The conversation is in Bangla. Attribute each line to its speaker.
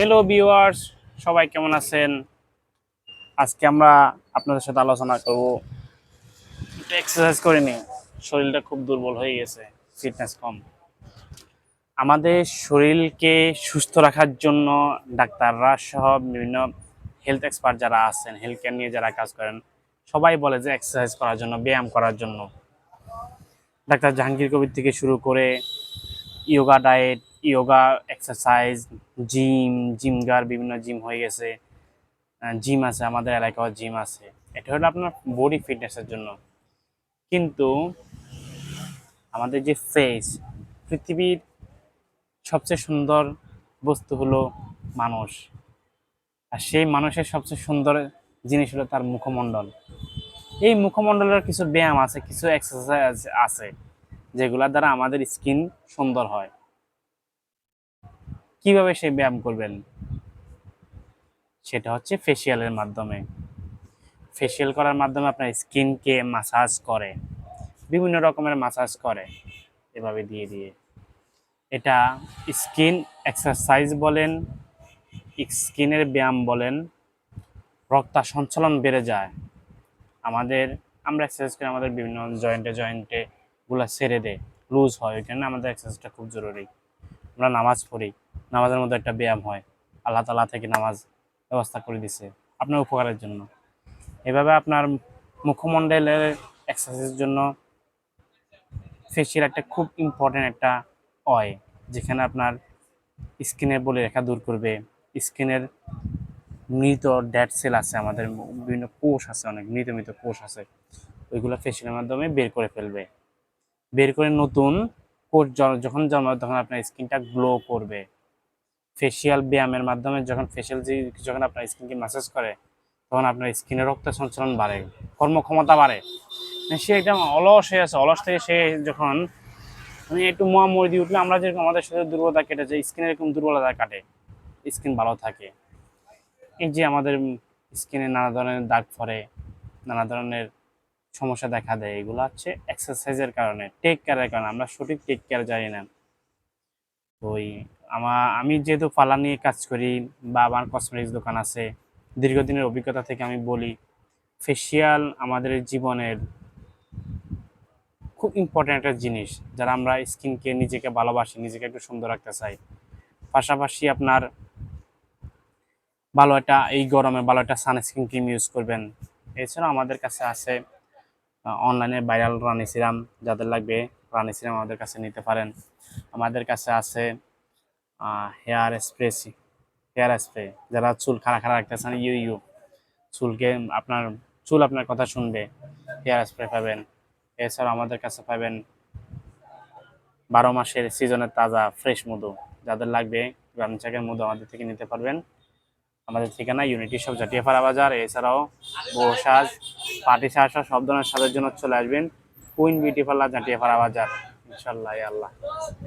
Speaker 1: হ্যালো ভিউয়ার্স সবাই কেমন আছেন? আজকে আমরা আপনাদের সাথে আলোচনা করব। একটু এক্সারসাইজ করে নিই শরীরটা খুব দুর্বল হয়ে গেছে ফিটনেস কম। আমাদের শরীরকে সুস্থ রাখার জন্য ডাক্তাররা সহ বিভিন্ন হেলথ এক্সপার্ট যারা আছেন হেলথ কেয়ার নিয়ে যারা কাজ করেন, সবাই বলে যে এক্সারসাইজ করার জন্য, ব্যায়াম করার জন্য। ডাক্তার জাহাঙ্গীর কবির থেকে শুরু করে yoga diet yoga exercise gym জিমগার বিভিন্ন জিম হয়ে গেছে। জিম আছে, আমাদের এলাকায় জিম আছে। এটা হলো আপনার বডি ফিটনেসের জন্য। কিন্তু আমাদের যে ফেস পৃথিবীর সবচেয়ে সুন্দর বস্তু হলো মানুষ। আর সেই মানুষের সবচেয়ে সুন্দর জিনিস হলো তার মুখমণ্ডল। এই মুখমণ্ডলের কিছু ব্যায়াম আছে, কিছু এক্সারসাইজ আছে যেগুলোর দ্বারা আমাদের স্কিন সুন্দর হয়। কীভাবে সেই ব্যায়াম করবেন? সেটা হচ্ছে ফেসিয়ালের মাধ্যমে। ফেসিয়াল করার মাধ্যমে আপনার স্কিনকে মাসাজ করে। বিভিন্ন রকমের মাসাজ করে। এভাবে দিয়ে দিয়ে। এটা স্কিন এক্সারসাইজ বলেন, স্কিনের ব্যায়াম বলেন, রক্ত সঞ্চালন বেড়ে যায়। আমাদের, আমরা এক্সারসাইজ করে আমাদের বিভিন্ন জয়েন্টে জয়েন্টে গুলা দেয়। লুজ হয়, ওই কারণে আমাদের এক্সারসাইজটা খুব জরুরি। আমরা নামাজ পড়ি। নামাজের মধ্যে একটা ব্যায়াম হয়, আল্লাহ তালা থেকে নামাজ ব্যবস্থা করে দিছে। আপনার উপকারের জন্য। এভাবে আপনার মুখমণ্ডলের এক্সারসাইজের জন্য ফেসিয়াল একটা খুব ইম্পর্টেন্ট একটা অয়, যেখানে আপনার স্কিনের বলে রেখা দূর করবে। স্কিনের মৃত ড্যাড সেল আছে আমাদের, বিভিন্ন কোষ আছে, অনেক মৃত মৃত কোষ আছে। ওইগুলো ফেসিয়ালের মাধ্যমে বের করে ফেলবে। বের করে নতুন কোষ যখন জন্মাবে, তখন আপনার স্কিনটা গ্লো করবে। ফেসিয়াল ব্যায়ামের মাধ্যমে যখন ফেসিয়াল যে যখন আপনার স্কিনকে ম্যাসেজ করে, তখন আপনার স্কিনের রক্ত সঞ্চালন বাড়ে, কর্মক্ষমতা বাড়ে। মানে সে একদম অলস হয়ে আছে, অলস থেকে সে যখন মানে একটু মোয়া মরি দিয়ে উঠলে আমরা যেরকম আমাদের শরীরের দুর্বলতা কেটে যায় স্কিনের এরকম দুর্বলতা কাটে স্কিন ভালো থাকে। এই যে আমাদের স্কিনে নানা ধরনের দাগ পড়ে, নানা ধরনের সমস্যা দেখা দেয়, এগুলো হচ্ছে এক্সারসাইজের কারণে টেক কেয়ারের কারণে, আমরা সঠিক টেক কেয়ার জানি না। তো ওই আমার আমি যেহেতু পার্লার নিয়ে কাজ করি বা আমার কসমেটিক্স দোকান আছে, দীর্ঘদিনের অভিজ্ঞতা থেকে আমি বলি ফেসিয়াল আমাদের জীবনের খুব ইম্পর্ট্যান্ট একটা জিনিস, যারা আমরা স্কিনকে নিজেকে ভালোবাসি, নিজেকে একটু সুন্দর রাখতে চাই। পাশাপাশি আপনার ভালো একটা, এই গরমে ভালো একটা সানস্ক্রিন ক্রিম ইউজ করবেন। এছাড়াও আমাদের কাছে আছে অনলাইনে ভাইরাল রানি সিরাম যাদের লাগবে রানি সিরাম আমাদের কাছে নিতে পারেন। আমাদের কাছে আছে হেয়ার স্প্রে হেয়ার স্প্রে, যারা চুল খাড়া খাড়া রাখতে চান ইউ ইউ, চুলকে আপনার, চুল আপনার কথা শুনবে, হেয়ার স্প্রে পাবেন। এছাড়াও আমাদের কাছে পাবেন বারো মাসের সিজনের তাজা, ফ্রেশ মধু, যাদের লাগবে গ্রামচাকের মধু আমাদের থেকে নিতে পারবেন। আমাদের ঠিকানা ইউনিটি সব জাটিয়াপাড়া বাজার। এছাড়াও বউ সাজ পাটি সাজ, সব ধরনের সাজের জন্য চলে আসবেন। কুইন বিউটি পার্লার জাটিয়াপাড়া বাজার। ইনশাল্লাহ আল্লাহ।